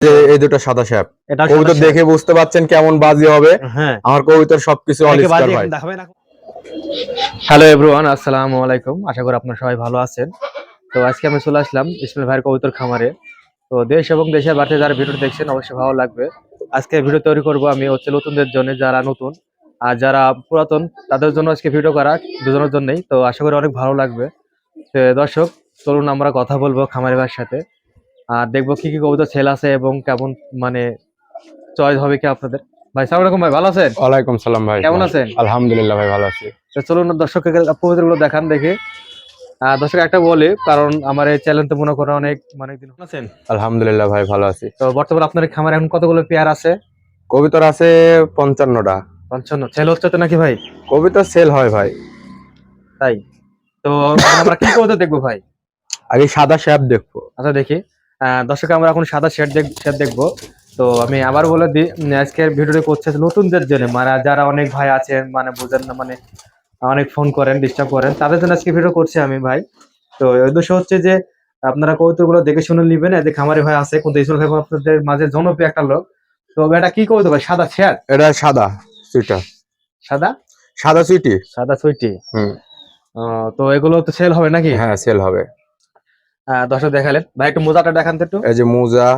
যে এই দুটো সাদা শ্যাপ কবুতর দেখে বুঝতে পাচ্ছেন কেমন বাজি হবে। হ্যাঁ। আমার কবুতর সবকিছু হ্যালো এভরিওয়ান আসসালামু আলাইকুম। আশা করি আপনারা সবাই ভালো আছেন। তো আজকে আমি চলে আসলাম ইসমাইল ভাইয়ের কবুতর খামারে। তো দেশ এবং দেশের বাড়িতে যারা ভিডিও দেখছেন অবশ্যই ভালো লাগবে। আজকে ভিডিও তৈরি করব আমি হচ্ছে নতুনদের জন্য যারা নতুন আর যারা পুরাতন তাদের জন্য আজকে ভিডিও করা দুজনের জন্যই। তো আশা করি অনেক ভালো লাগবে। তো দর্শক চলুন আমরা কথা বলব খামারি ভাইয়ের সাথে। আর দেখব কি কি কবুতর সেল আছে এবং কেমন মানে চয়েস হবে কি আপনাদের। ভাই সালাম আলাইকুম ভাই ভালো আছেন? ওয়ালাইকুম সালাম ভাই। কেমন আছেন? আলহামদুলিল্লাহ ভাই ভালো আছি। তো চলুন দর্শককে কবুতরগুলো দেখান দেখে। আহ, দর্শক একটা বলি কারণ আমার এই চ্যানেল তো মনে করেন অনেক অনেক দিন আছেন? আলহামদুলিল্লাহ ভাই ভালো আছি। তো বর্তমানে আপনার খামারে এখন কতগুলো পেয়ার আছে? কবিতর আছে পঞ্চান্নটা। পঞ্চান্ন। ছেলে হচ্ছে তো নাকি ভাই? কবিতর সেল হয় ভাই। তাই। তো আমরা কি কবুতর দেখব ভাই? আগে সাদা শ্যাপ দেখব। আচ্ছা দেখি। দর্শক আমরা এখন সাদা শেড শেড দেখব। তো আমি আবার বলে দিই আজকের ভিডিওটি করছে নতুনদের জন্য। মানে যারা অনেক ভাই আছেন মানে বোঝেন না মানে অনেক ফোন করেন ডিস্টার্ব করেন তাদের জন্য আজকে ভিডিও করছি আমি ভাই। তো উদ্দেশ্য হচ্ছে যে আপনারা কৌতুকগুলো দেখে শুনে নিবেন। এতে খামারি ভাই আছে কিন্তু ইসমাইল ভাই আপনাদের মাঝে জনপ্রিয় একটা লোক। তো এটা কি কৌতুক ভাই? সাদা শেয়ার এটা সাদা সুইটা সাদা? সাদা সুইটি সাদা সুইটি হুম। তো এগুলো তো সেল হবে নাকি? হ্যাঁ সেল হবে। দর্শক দেখালেন। ভাই একটু মোজাটা দেখান তো একটু। এই যে মোজা।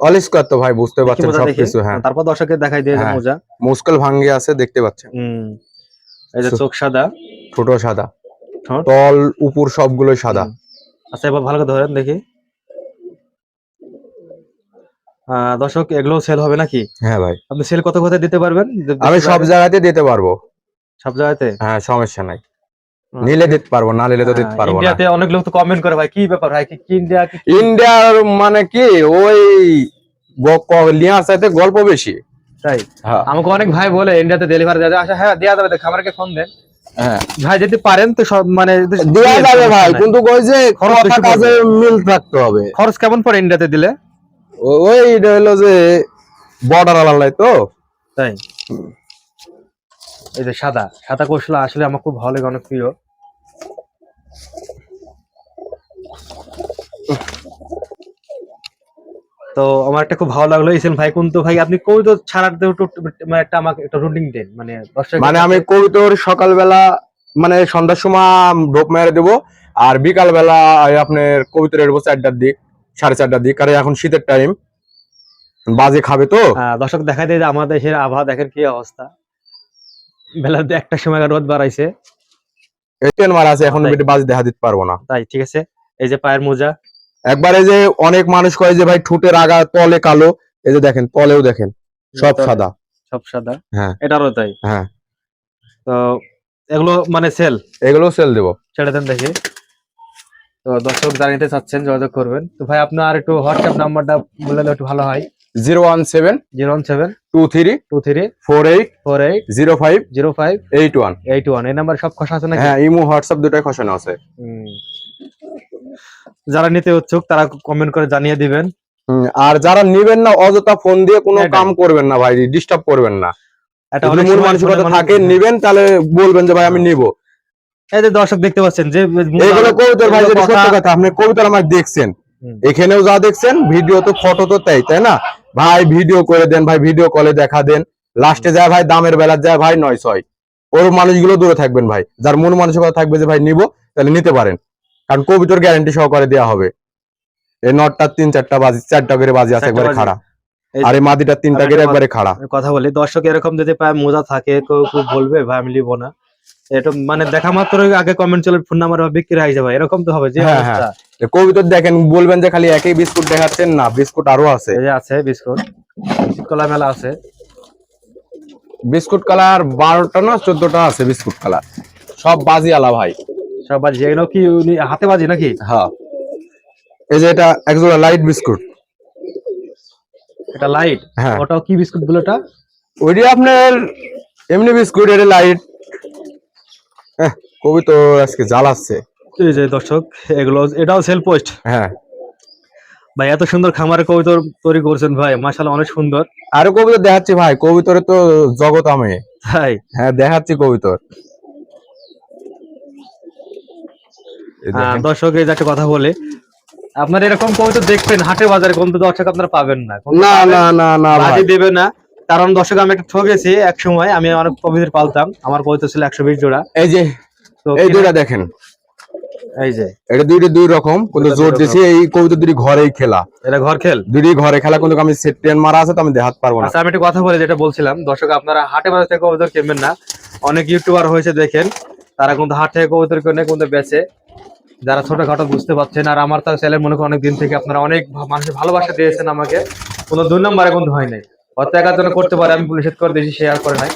অলিস্কার তো ভাই বুঝতে পারছেন সবকিছু হ্যাঁ। তারপর দর্শকের দেখাই দিয়ে হ্যাঁ। মোজা। মুস্কাল ভাঙ্গে আছে দেখতে পাচ্ছেন। হুম। এই যে চোখ সাদা। ছোট সাদা। ঠোঁট? তল উপর সবগুলোই সাদা। আচ্ছা এবার ভালো করে ধরেন দেখি। দর্শক এগুলো সেল হবে নাকি? হ্যাঁ ভাই। আপনি সেল কত কোথায় দিতে পারবেন? আমি সব? জায়গাতে দিতে পারব। সব জায়গাতে? হ্যাঁ সমস্যা নাই। নিলে দিতে পারব না নিলে তো দিতে হ্যাঁ, পারব না। ইন্ডিয়াতে অনেক লোক তো কমেন্ট করে ভাই কি ব্যাপার ভাই কি ইন্ডিয়া ইন্ডিয়ার মানে কি ওই লিয়ার সাথে গল্প বেশি। তাই? হ্যাঁ। আমাকে অনেক ভাই বলে ইন্ডিয়াতে ডেলিভারি দেওয়া যায়। আচ্ছা হ্যাঁ দেওয়া যাবে খাবারকে ফোন দেন হ্যাঁ। ভাই যদি পারেন তো সব মানে দেওয়া যাবে ভাই কিন্তু ওই যে খরচ কাজে মিল থাকতে হবে। খরচ কেমন পড়ে ইন্ডিয়াতে দিলে? ওই হলো যে বর্ডার আলালাই তো। তাই? এই যে সাদা সাদা কৌশল আসলে আমার খুব ভালো লাগে অনেক প্রিয়। তো আমার একটা খুব ভালো লাগল ইসেন ভাই কিন্তু ভাই আপনি কই তো ছাড়ার মানে একটা আমাকে একটা রুটিন দেন মানে মানে আমি কবিতর সকালবেলা মানে সন্ধ্যার সময় ঢোক মেরে দেবো আর বিকাল বেলা আপনার কবিতর দেবো চারটার দিক সাড়ে চারটার দিক কারণ এখন শীতের টাইম বাজে খাবে তো? আহ, দর্শক দেখা যায় যে আমাদের দেশের আবহাওয়া দেখেন কি অবস্থা। বেলা একটা সময় রোদ বাড়াইছে। ট্রেন মারা আছে এখন। বেটে বাজে দেখা দিতে পারব না। তাই ঠিক আছে। এই যে পায়ের মোজা। একবারে যে অনেক মানুষ কয় যে ভাই ঠুটের আগা তলে কালো। এই যে দেখেন তলেও দেখেন সব সাদা। সব সাদা। হ্যাঁ। এটারও তাই। হ্যাঁ। তো এগুলো মানে সেল এগুলো সেল দেবো। ছেড়ে দেন দেখি। তো দর্শক জানিতে চাচ্ছেন যোগাযোগ করবেন। তো ভাই আপনার আর একটু হোয়াটসঅ্যাপ নাম্বারটা বলে একটু ভালো হয়। Zero one seven zero one seven two three two three four eight four eight zero five zero five eight one eight one এই নাম্বার সব খসা আছে নাকি? হ্যাঁ ইমো হোয়াটসঅ্যাপ দুটাই খসানো আছে। যারা নিতে উৎসুক তারা কমেন্ট করে জানিয়ে দিবেন। আর যারা নিবেন না অযথা ফোন দিয়ে কোনো কাম করবেন না ভাই ডিস্টার্ব করবেন না। এটা মূল মানসিকতা থাকে নিবেন তাহলে বলবেন যে ভাই আমি নিব। এই যে দর্শক দেখতে পাচ্ছেন যে কবিতর ভাই যেটা কথা- সত্য কথা আপনি কবিতর আমার দেখছেন। এখানেও যা দেখছেন ভিডিও তো ফটো তো তাই তাই না? ভাই ভিডিও করে দেন ভাই ভিডিও কলে দেখা দেন। লাস্টে যায় ভাই দামের বেলা যায় ভাই নয় ছয় ওর মানুষগুলো দূরে থাকবেন ভাই যার মন মানসিকতা থাকবে যে ভাই নিব তাহলে নিতে পারেন। কারণ কবিতর গ্যারান্টি সহকারে দেওয়া হবে। এই নটটা তিন চারটা বাজি চারটা করে বাজি আছে একবারে খাড়া। আর এই মাদিটা তিনটা করে একবারে খাড়া। কথা বলি দর্শক এরকম যদি পায় মোজা থাকে কেউ খুব বলবে ভাই আমি না। এটা মানে দেখা মাত্র আগে কমেন্ট চলে ফোন নাম্বার বিক্রি হয়ে যাবে এরকম তো হবে যে হ্যাঁ, অবস্থা। কবিতর দেখেন বলবেন যে খালি একই বিস্কুট দেখাচ্ছেন না বিস্কুট আরও আছে। এই আছে বিস্কুট কলা মেলা আছে। বিস্কুট কালার বারোটা না চোদ্দটা আছে বিস্কুট কালার। সব বাজি আলা ভাই। সব বাজি এগুলো কি উনি হাতে বাজি নাকি? হ্যাঁ। এই যে এটা একজোড়া লাইট বিস্কুট। এটা লাইট হ্যাঁ। ওটাও কি বিস্কুটগুলো ওটা? ওইটি আপনার এমনি বিস্কুট এটা লাইট কবি তো আজকে জ্বালাচ্ছে এই যে দর্শক এগুলো এটাও সেল পোস্ট হ্যাঁ। ভাই এত সুন্দর খামারে কবিতর তৈরি করছেন ভাই মাশাআল্লাহ অনেক সুন্দর। আরও কবিতর দেখাচ্ছি ভাই কবিতরে তো জগৎ আমি। তাই হ্যাঁ দেখাচ্ছি কবিতর। দর্শক এই যে একটা কথা বলে আপনার এরকম কবুতর দেখবেন হাটে বাজারে কোন দর্শক আপনারা পাবেন না। না না না না ভাই। বাজি দেবে না। কারণ দর্শক আমি একটা ঠকেছি এক সময় আমি অনেক কবিদের পালতাম আমার কবিতা ছিল একশো বিশ জোড়া। এই যে এই দুইটা দেখেন। এই যে। এটা দুইটা দুই রকম কিন্তু জোর এই কবিতা দুটি ঘরেই খেলা। এটা ঘর খেল। দুটি ঘরে খেলা কিন্তু আমি সেট টেন মারা আছে তো আমি দেখাতে পারব না। আচ্ছা আমি একটা কথা বলে যেটা বলছিলাম দর্শক আপনারা হাটে বাজার থেকে কিনবেন না। অনেক ইউটিউবার হয়েছে দেখেন তারা কিন্তু হাট থেকে কবুতর কিনে কিন্তু বেচে। যারা ছোটখাটো বুঝতে পারছেন আর আমার তো চ্যানেল মনে করেন অনেক দিন থেকে আপনারা অনেক মানুষের ভালোবাসা দিয়েছেন আমাকে। কোনো দুই নম্বরে কিন্তু হয় নাই। হয়তো একার করতে পারে আমি পুলিশের করে দিয়েছি শেয়ার করে নাই।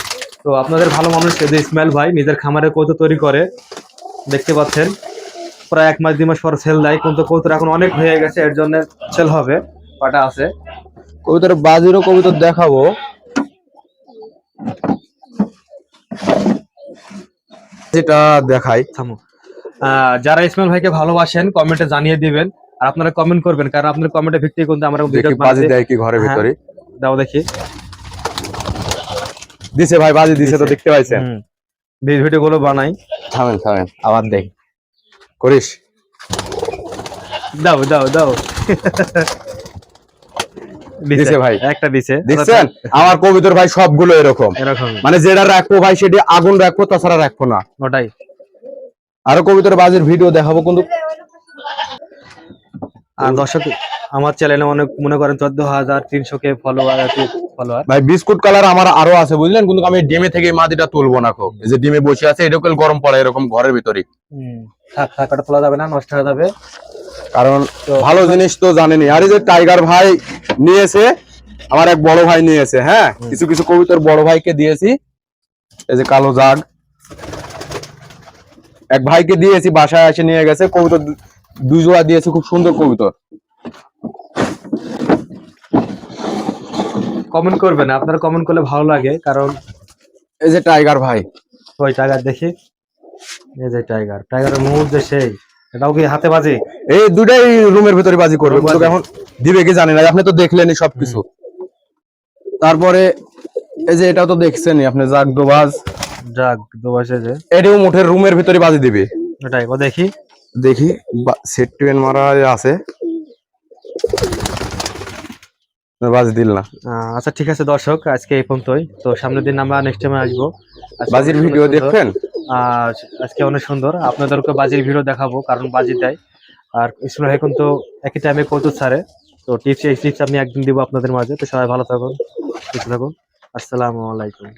তো আপনাদের ভালো মানুষ যে ইসমাইল ভাই নিজের খামারে কৌতো তৈরি করে দেখতে পাচ্ছেন। প্রায় এক মাস দুই মাস পর সেল দেয় কিন্তু কৌতুর এখন অনেক হয়ে গেছে এর জন্য সেল হবে পাটা আছে। কবিতার বাজিরও কবিতর দেখাবো। যেটা দেখাই থামো। যারা ইসমাইল ভাইকে ভালোবাসেন কমেন্টে জানিয়ে দিবেন আর আপনারা কমেন্ট করবেন কারণ আপনার কমেন্টে ভিত্তি কিন্তু আমরা বাজি দেয় কি ঘরের হ্যাঁ। ভিতরে দাও দেখি। দিছে ভাই বাজি দিছে তো দেখতে পাইছেন। ভিডিও গুলো বানাই। থামেন থামেন। আবার দেখ। করিস। দাও দাও দাও। দিছে। ভাই। একটা দিছে। দেখছেন আমার কবিতর ভাই সবগুলো এরকম। এরকম। মানে যেটা রাখব ভাই সেটি আগুন রাখব তাছাড়া রাখব না। ওটাই। আরও কবিতর বাজির ভিডিও দেখাবো কিন্তু আর দর্শক আমার চ্যানেলে অনেক মনে করেন চোদ্দ হাজার তিনশো কে ফলোয়ার আছে ফলোয়ার ভাই বিস্কুট কালার আমার আরও আছে বুঝলেন? কিন্তু আমি ডিমে থেকে মাটিটা তুলবো না খুব। যে ডিমে বসে আছে এরকম গরম পড়ে এরকম ঘরের ভিতরে। থাক তোলা যাবে না নষ্ট হয়ে যাবে। কারণ ভালো জিনিস তো জানেনি আর এই যে টাইগার ভাই নিয়েছে আমার এক বড় ভাই নিয়েছে হ্যাঁ? কিছু কিছু কবিতার বড় ভাইকে দিয়েছি। এই যে কালো জাগ। এক ভাইকে দিয়েছি বাসায় এসে নিয়ে গেছে কবিতর দু- দুই জোড়া দিয়েছি খুব সুন্দর কবিতর। কমেন্ট করবেন আপনারা কমেন্ট করলে ভালো লাগে কারণ এই যে টাইগার ভাই। ওই টাইগার দেখি। এই যে টাইগার টাইগারের মুখ যে সেই এটাও কি হাতে বাজে? এই দুটাই রুমের ভিতরে বাজি করবে কিন্তু এখন দিবে কি জানি না আপনি তো দেখলেনই সবকিছু। তারপরে এই যে এটা তো দেখছেনই আপনি জাগ দোবাজ। যাক দুবাসে যে। এটাও মুঠের রুমের ভিতরে বাজি দিবে। এটাই ও দেখি। দেখি সেট টুয়েন মারা আছে। বাজি দিল না। আচ্ছা ঠিক আছে দর্শক আজকে এই পর্যন্তই। তো সামনের দিন আমরা নেক্সট টাইমে আসব। বাজির ভিডিও দেখবেন? আর আজকে অনেক সুন্দর। আপনাদেরকে বাজির ভিডিও দেখাবো কারণ বাজি দেয়। আর ইসমাইল এখন তো একই টাইমে কত ছাড়ে। তো টিপস এই টিপস আমি একদিন দিব আপনাদের মাঝে। তো সবাই ভালো থাকুন সুস্থ থাকুন। আসসালামু আলাইকুম।